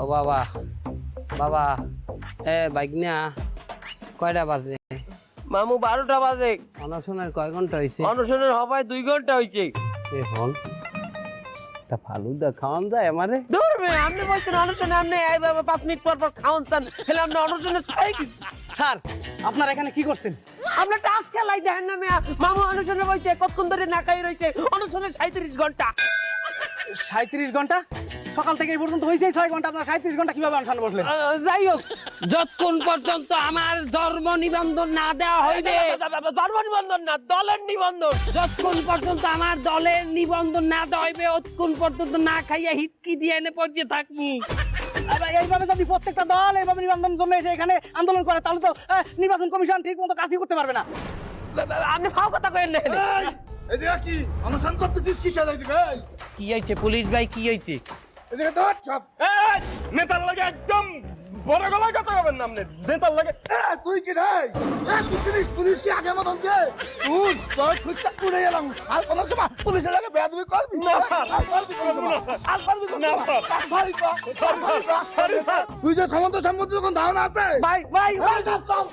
ও বাবা। বাবা। এ বাইক নিয়া কয়টা বাজে? মামু বারোটা বাজে। অনশনের কয় ঘণ্টা হয়েছে অনশনের হবায় দুই ঘণ্টা হয়েছে এখন তা ফালুদা খাওয়ান যায় আমারে? মে আপনি বলছেন অনশনে আপনি এই বাবা পাঁচ মিনিট পর পর খাওয়ান চান তাহলে আপনি অনশনে খাই কি? স্যার আপনার এখানে কি করছেন? আপনি টাস খেলাই দেখেন না মেয়া। মামু অনশনে বলছে কতক্ষণ ধরে না খাই রয়েছে অনশনে সাঁত্রিশ ঘণ্টা সাঁত্রিশ ঘণ্টা সকাল থেকে এই পর্যন্ত হয়েছে ছয় ঘণ্টা আপনার সাঁত্রিশ ঘণ্টা কীভাবে অনশন বসলেন? যাই হোক। যতক্ষণ পর্যন্ত আমার ধর্ম নিবন্ধন না দেওয়া হইবে ধর্ম নিবন্ধন না দলের নিবন্ধন। যতক্ষণ পর্যন্ত আমার দলের নিবন্ধন না দেওয়া হইবে অতক্ষণ পর্যন্ত না খাইয়া হিটকি দিয়ে এনে পড়তে থাকব। এইভাবে যদি প্রত্যেকটা দল এইভাবে নিবন্ধন জন্য এসে এখানে আন্দোলন করে তাহলে তো নির্বাচন কমিশন ঠিক মতো কাজই করতে পারবে না। আপনি ফাও কথা কইেন না এই, জায়গা কি অনুষ্ঠান করতেছিস কি চালাই এই? কি হয়েছে পুলিশ ভাই কি হয়েছে ধর সব। নেতার লাগে একদম বড় গলায় কথা বলবেন না আপনি। নেতার লাগে তুই কি রে এ, পুলিশ কি আগে মতন যে তুই তোর খুঁজতে পুড়ে গেলাম আর কোনো সময় পুলিশের লাগে করবি? না, আর করবি না, সরি সরি। তুই যে সমন্ত সম্বন্ধে যখন ধারণা আছে ভাই ভাই চুপ, চুপ।